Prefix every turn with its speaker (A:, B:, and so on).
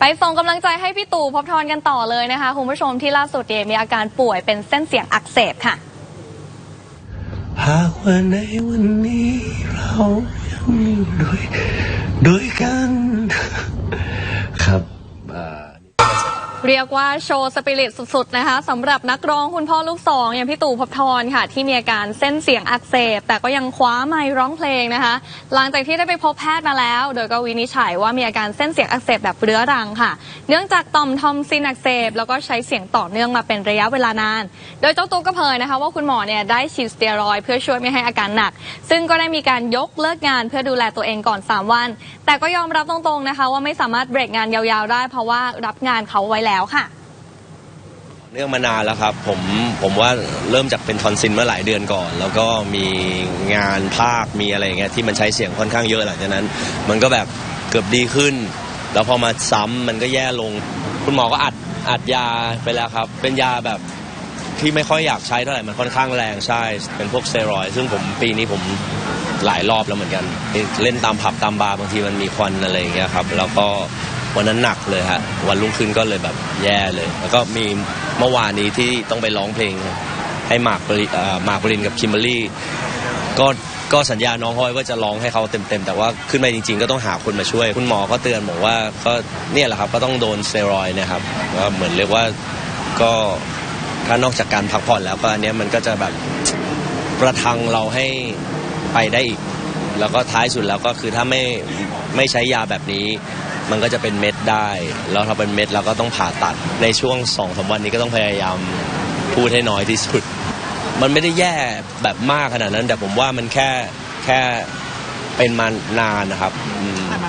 A: ไปส่งกำลังใจให้พี่ตู่พบทรกันต่อเลยนะคะคุณผู้ชมที่ล่าสุดเนี่ยมีอาการป่วยเป็นเส้นเสียงอักเสบค่ะ
B: หากว่าในวันนี้เรายังอยู่ด้วยด้วยกัน ครับอ่า
A: เรียกว่าโชว์สปิริตสุดๆนะคะสำหรับนักร้องคุณพ่อลูกสองอย่างพี่ตู่ภพบทรค่ะ ที่มีอาการเส้นเสียงอักเสบ แต่ก็ยังคว้าไมค์ร้องเพลงนะคะ หลังจากที่ได้ไปพบแพทย์มาแล้ว โดยก็วินิจฉัยว่ามีอาการเส้นเสียงอักเสบแบบเรื้อรังค่ะ เนื่องจากต่อมทอมซินอักเสบแล้วก็ใช้เสียงต่อเนื่องมาเป็นระยะเวลานาน โดยเจ้าตัวก็เผยนะคะ ว่าคุณหมอเนี่ยได้ฉีดสเตียรอยเพื่อช่วยไม่ให้อาการหนัก ซึ่งก็ได้มีการยกเลิกงานเพื่อดูแลตัวเองก่อน 3 วัน แต่ก็ยอมรับตรงๆนะคะ ว่าไม่สามารถเบรกงานยาวๆ ได้เพราะว่ารับงานเขาไว้แล้วค่ะ
C: เรื่องมานานแล้วครับผมผมว่าเริ่มจากเป็นทอนซินเมื่อหลายเดือนก่อน แล้วก็มีงานภาคมีอะไรอย่างเงี้ยที่มันใช้เสียงค่อนข้างเยอะหลังจากนั้น มันก็แบบเกือบดีขึ้น แล้วพอมาซ้ำมันก็แย่ลง คุณหมอก็อัดอัดยาไปแล้วครับ เป็นยาแบบที่ไม่ค่อยอยากใช้เท่าไหร่มันค่อนข้างแรงใช่ เป็นพวกสเตียรอยด์ซึ่งผมปีนี้ผมหลายรอบแล้วเหมือนกัน เล่นตามผับตามบาร์บางทีมันมีควันอะไรอย่างเงี้ยครับ แล้วก็ วันนั้นหนักเลยฮะวันรุ่งขึ้นก็เลยแบบแย่เลย แล้วก็มีเมื่อวานนี้ที่ต้องไปร้องเพลง ให้หมากปริหมากปรินกับคิมเบอรี่ก็ก็สัญญาน้องเขาไว้ว่าจะร้องให้เขาเต็มๆ แต่ว่าขึ้นไปจริงๆ ก็ต้องหาคนมาช่วย คุณหมอก็เตือนบอกว่าก็เนี่ยแหละครับก็ต้องโดนสเตียรอยนะครับก็เหมือนเรียกว่าก็ถ้านอกจากการพักผ่อนแล้วก็อันนี้มันก็จะแบบประทังเราให้ไปได้อีก แล้วก็ท้ายสุดแล้วก็คือถ้าไม่ไม่ใช้ยาแบบนี้ มันก็จะเป็นเม็ดได้ แล้วถ้าเป็นเม็ดเราก็ต้องผ่าตัด ในช่วงสองสามวันนี้ก็ต้องพยายามพูดให้น้อยที่สุด มันไม่ได้แย่แบบมากขนาดนั้น แต่ผมว่ามันแค่แค่เป็นมานานนะครับ แต่ม